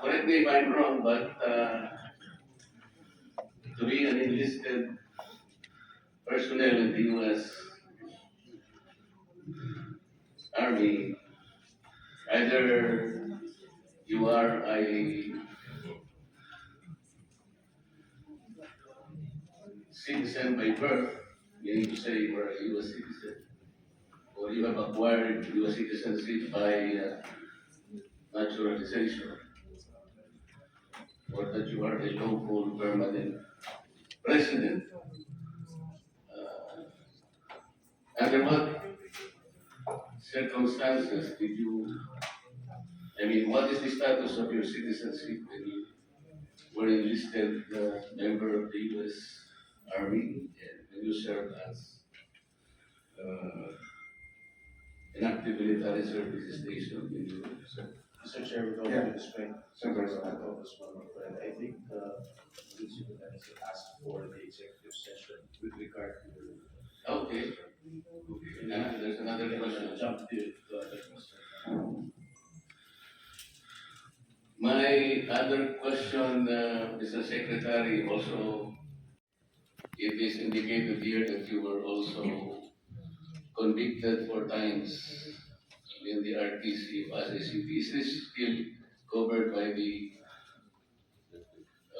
correct me if I'm wrong, but, uh, to be an enlisted personnel in the US Army, either you are a citizen by birth, meaning to say you are a US citizen, or you have acquired US citizenship by uh, naturalization, or that you are a permanent resident. Uh, Under what circumstances did you, I mean, what is the status of your citizenship when you were enlisted uh, member of the US Army and you served as uh, an active military service station in US? Mr. Chair, with all Yeah. due respect, members of the Congressman, but I think, uh, the superintendent should ask for the executive session with regard to. Okay, okay, and there's another question. Jump to, to other question. My other question, uh, Mr. Secretary, also, it is indicated here that you were also convicted four times in the RTC of Pasay City. Is still covered by the,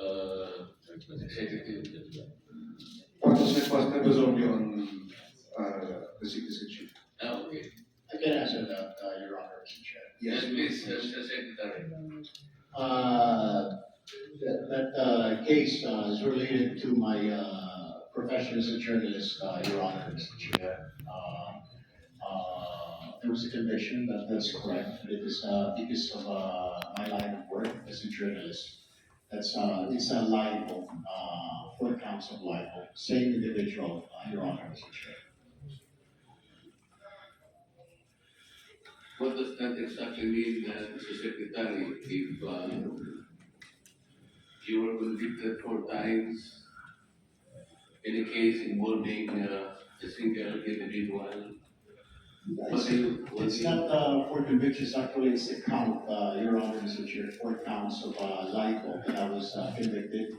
uh, executive? What was requested that was only on, uh, the citizenship. Ah, okay. I can answer that, uh, Your Honor, Mr. Chair. Yes, please, uh, Mr. Secretary. Uh, that, that, uh, case, uh, is related to my, uh, profession as a journalist, uh, Your Honor, Mr. Chair. Uh, uh, there was a conviction, that, that's correct, it is, uh, because of, uh, my line of work as a journalist. That's, uh, it's a libel, uh, four counts of libel, same individual, uh, Your Honor, Mr. Chair. What does that exactly mean, uh, Mr. Secretary, if, uh, you were convicted four times in a case involving, uh, a single individual? What do It's not, uh, for convictions, actually, it's a count, uh, Your Honor, Mr. Chair, four counts of, uh, libel that I was, uh, convicted.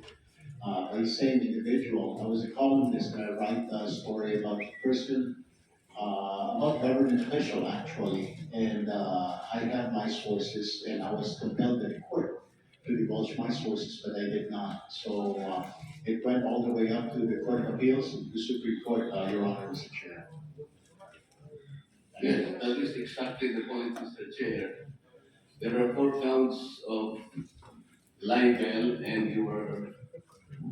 Uh, by the same individual, I was a columnist, and I write a story about a person, uh, about government official, actually. And, uh, I have my sources, and I was compelled in court to divulge my sources, but I did not. So, uh, it went all the way up to the Court of Appeals, the Supreme Court, uh, Your Honor, Mr. Chair. Yes, that the point, Mr. Chair. There are four counts of libel and you were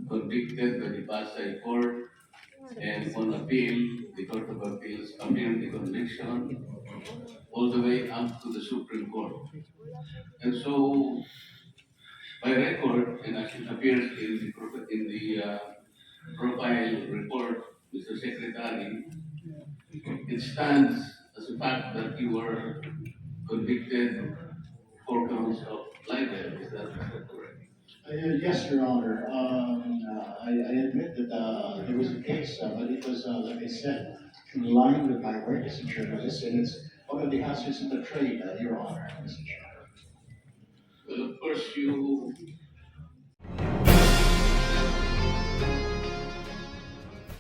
convicted by the Pasay Court. And on appeal, the Court of Appeals appealed the conviction all the way up to the Supreme Court. And so, by record, and as it appears in the, in the, uh, profile report, Mr. Secretary, it stands a fact that you were convicted four counts of libel, is that correct? Uh, Yes, Your Honor. Um, uh, I, I admit that, uh, there was a case, uh, but it was, uh, like I said, in line with my work as a journalist, and it's one of the hazards of the trade, uh, Your Honor, Mr. Well, of course, you